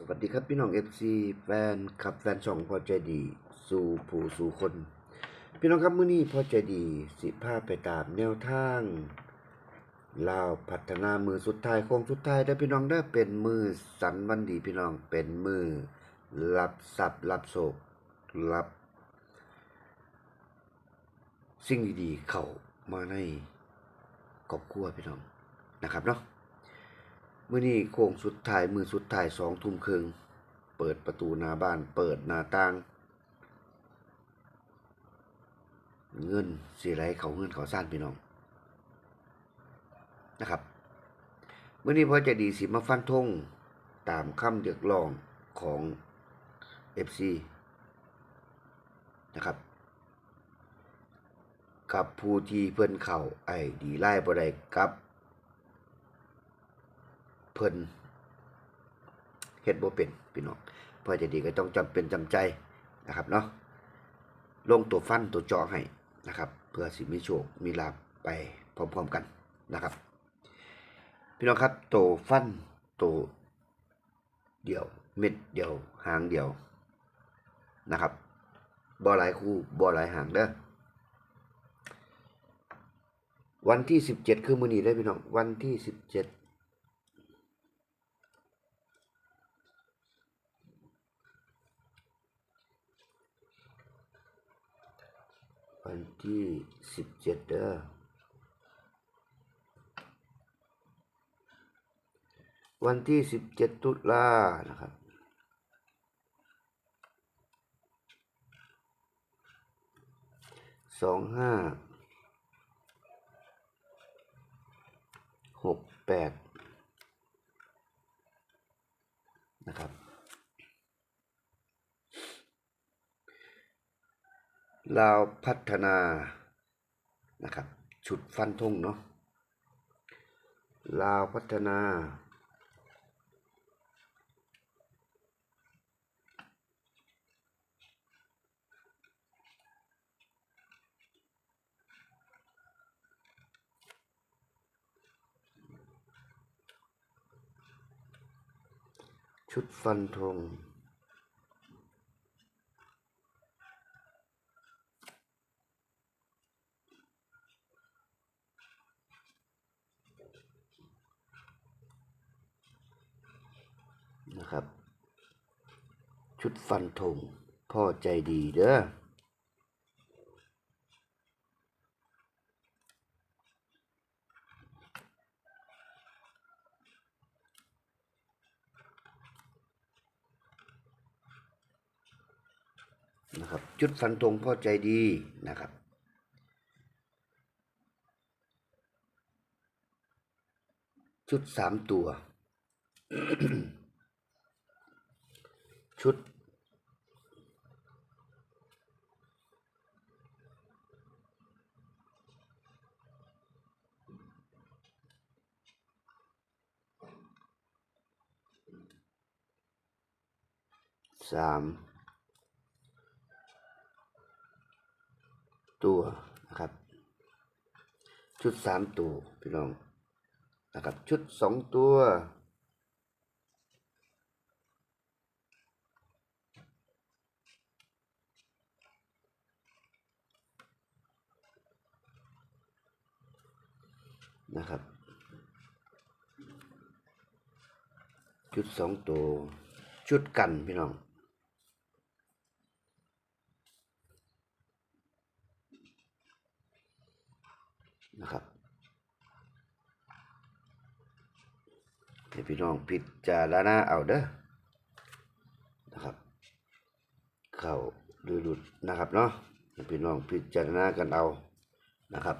สวัสดีครับพี่น้อง FC แฟนครับแฟนช่องพอใจดี สู่ผู้สู่คน พี่น้องครับมื้อนี้พอใจดีสิพาไปตามแนวทางลาวพัฒนามือสุดท้ายโค้งสุดท้ายได้พี่น้องได้เป็นมือสันวันดีพี่น้องเป็นมือรับทรัพย์รับโศกรับ สิ่งดีๆ เข้ามาในครอบครัวพี่น้องนะครับเนาะ มื่อนี้โค้งสุดท้ายมือสุดท้ายสองทุ่มครึ่งเปิดประตูหน้าบ้าน เปิดหน้าต่าง เงินสีไรเขาเงินเขาซ่านพี่น้องนะครับเมื่อนี้พอจะดีสิมาฟันธงตามคำเรียกร้องของ FC นะครับ กับผู้ที่เพื่อนเข่าไอ้ดีไล่บ่ได้กับ เพิ่นเฮ็ดบ่เป็นพี่น้องเพอจะดีก็ต้องจำเป็นจำใจนะครับเนาะลงตัวฟันตัวจาะให้นะครับ เพื่อสิมีโชคมีลาภไปพร้อมๆกันนะครับ พี่น้องครับตัวฟันตัวเดียวเม็ดเดียวหางเดียวนะครับบ่หลายคู่บ่หลายหางเด้อวันที่สิบเจ็ดคือมือนีได้พี่น้องวันที่สิบเจ็ด วันที่สิบเจ็ดเด้อวันที่สิบเจ็ดตุลานะครับสองห้าหกแปดนะครับ ลาวพัฒนานะครับชุดฟันธงเนาะลาวพัฒนาชุดฟันธง นะครับ ชุดฟันธงพ่อใจดีเด้อนะครับชุดฟันธงพ่อใจดีนะครับ ชุดสามตัว ชุด สาม ตัวนะครับ ชุดสามตัว พี่น้อง นะครับ ชุดสองตัว นะครับชุดสองตัว ชุดกันพี่น้องนะครับให้พี่น้องพิจารณาเอาเด้อนะครับ เข้าหรือหลุดนะครับเนาะให้พี่น้องพิจารณากันเอานะครับ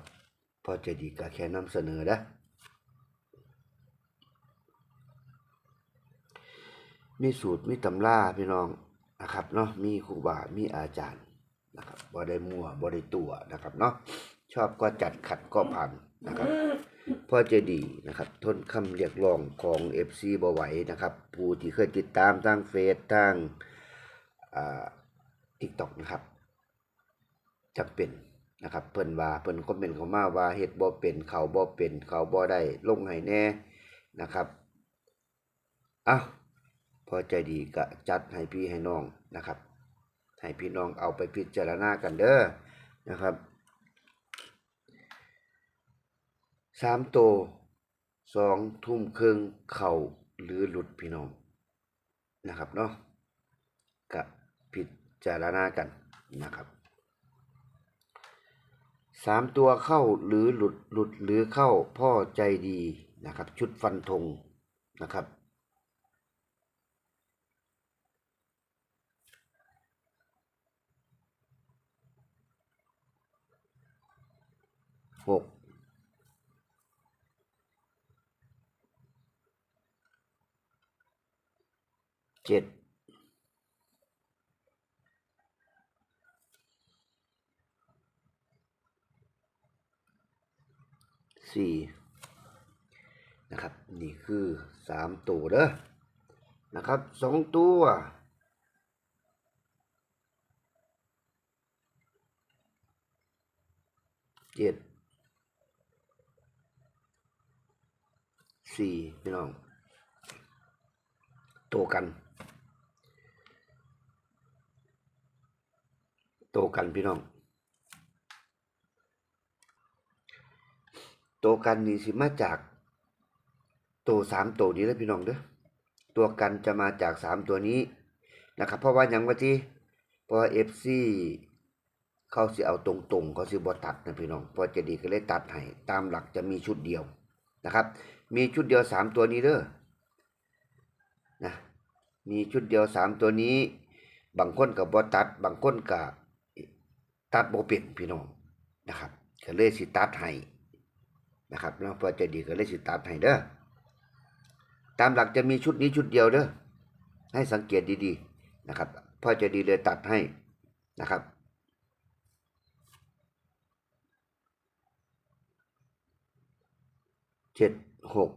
พอจะดีก็แค่นำเสนอนะมีสูตรมีตำราพี่น้องนะครับเนาะมีครูบา มีอาจารย์นะครับบ่ได้มัวบ่ได้ตัวนะครับเนาะชอบก็จัดขัดก็ผ่านนะครับพ่อเจดีนะครับ ทนคำเรียกร้องของ FC บ่ไหวนะครับ ผู้ที่เคยติดตามทางเฟซทางอ่า TikTok นะครับจำเป็น นะครับเพิ่นว่าเพิ่นคอมเมนต์เข้ามาว่าเฮ็ดบ่เป็นเขาบ่เป็นเขาบ่ได้ลงให้แน่นะครับอ้าวพอใจดีก็จัดให้พี่ให้น้องนะครับให้พี่น้องเอาไปพิจารณากันเด้อนะครับสามโตสองทุ่มครึ่งเข่าหรือหลุดพี่น้องนะครับเนาะก็พิจารณากันนะครับ สามตัวเข้าหรือหลุดหลุดหรือเข้าพ่อใจดีนะครับ ชุดฟันธงนะครับ หกเจ็ด สี่นะครับ นี่คือสามตัวเด้อนะครับสองตัวเจ็ดสี่พี่น้องโตกันโตกันพี่น้อง โตกันนี่สิมาจากโตสามโตนี้แล้วพี่น้องเด้อตัวกันจะมาจากสามตัวนี้นะครับเพราะว่ายังว่าที่เพราะเอฟซีเขาสิเอาตรงๆเขาสิบ่ตัดนะพี่น้องพอจะดีก็เลยตัดให้ตามหลักจะมีชุดเดียวนะครับ มีชุดเดียวสามตัวนี้เด้อนะมีชุดเดียวสามตัวนี้ บางคนกับบอตัด บางคนกับตัดโบเป็นพี่น้องนะครับก็เลยสิตัดให้ นะครับแล้วพอใจดีก็เลยสิตามให้เด้อตามหลักจะมีชุดนี้ชุดเดียวเด้อให้สังเกตดีๆนะครับพอใจะดีเลยตัดให้นะครับเจ็ดหก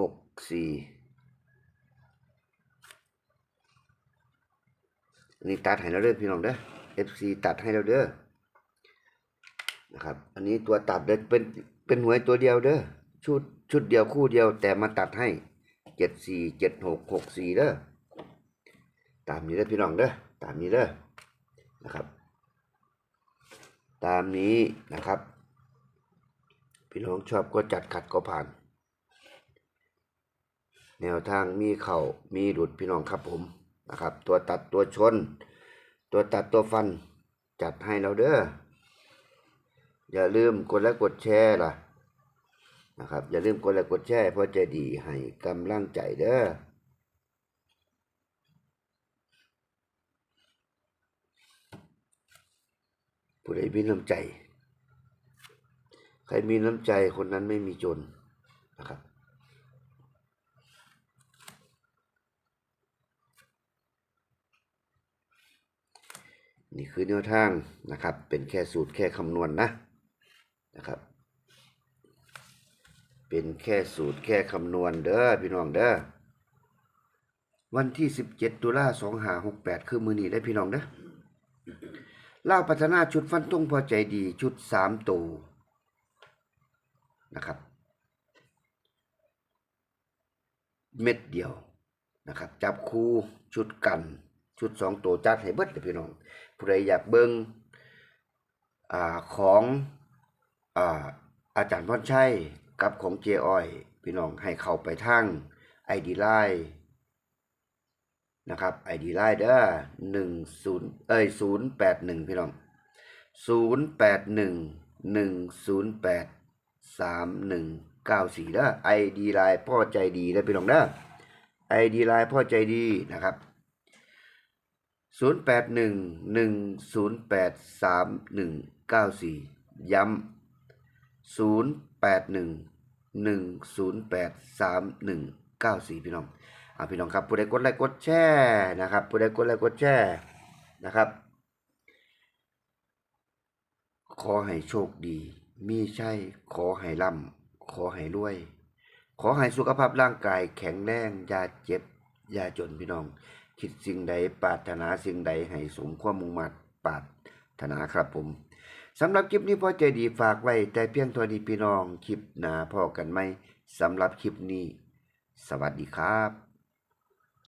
หกสี่นี่ตัดให้เราเด้อพี่น้องเด้อ FC ตัดให้เราเด้อนะครับ อันนี้ตัวตัดเด้อเป็นเป็นหวยตัวเดียวเด้อชุดชุดเดียวคู่เดียวแต่มาตัดให้เจ็ดสี่เจ็ดหกหกสี่เด้อตามนี้เด้อพี่น้องเด้อตามนี้เด้อนะครับ ตามนี้นะครับ พี่น้องชอบก็จัดขัดก็ผ่าน แนวทางมีเข่ามีหลุดพี่น้องครับผมนะครับ ตัวตัดตัวชน ตัวตัดตัวฟันจัดให้เราเด้ออย่าลืมกดไลค์กดแชร์ล่ะนะครับอย่าลืมกดไลค์กดแชร์เพราะจะดีให้กำลังใจเด้อผู้ใดมีน้ำใจ ใครมีน้ำใจคนนั้นไม่มีจนนะครับ นี่คือแนวทางนะครับ เป็นแค่สูตรแค่คำนวณนะนะครับ เป็นแค่สูตรแค่คำนวณเด้อพี่น้องเด้อวันที่ 17 ตุลา2568 คือมือนี้ได้พี่น้องเด้อเล่าพัฒนาชุดฟันตรงพอใจดีชุด 3 ตัวนะครับ เม็ดเดียวนะครับ จับคู่ชุดกัน ชุดสองตัวจัดให้เบิดเลยพี่น้องผู้ใดอยากเบิงอ่าของอ่าอาจารย์พรชัยกับของเจอ้อยพี่น้องให้เข้าไปทางไอดีไลน์นะครับไอดีไลน์เด้อหนึ่งศูนย์เอ้ยศูนย์แปดหนึ่งพี่น้องศูนย์แปดหนึ่งหนึ่งศูนย์แปดสามหนึ่งเก้าสี่เด้อไอดีไลน์พ่อใจดีเด้อพี่น้องเด้อไอดีไลน์พ่อใจดีนะครับ ศูนย์แปดหนึ่งหนึ่งศูนย์แปดสามหนึ่งเก้าสี่ย้ำศูนย์แปดหนึ่งหนึ่งศูนย์แปดสามหนึ่งเก้าสี่พี่น้องอ่าพี่น้องครับผู้ใดกดไลค์กดแชร์นะครับผู้ใดกดไลค์กดแชร์นะครับ ขอให้โชคดี มีใช่ขอให้ร่ำขอให้รวย ขอให้สุขภาพร่างกายแข็งแรงอย่าเจ็บอย่าจนพี่น้อง คิดสิ่งใดปรารถนาสิ่งใดให้สมความมุ่งมั่นปรารถนาครับผมสำหรับคลิปนี้พ่อใจดีฝากไว้แต่เพียงเท่านี้พี่น้องคลิปหนาพ่อกันไหมสำหรับคลิปนี้ สวัสดีครับ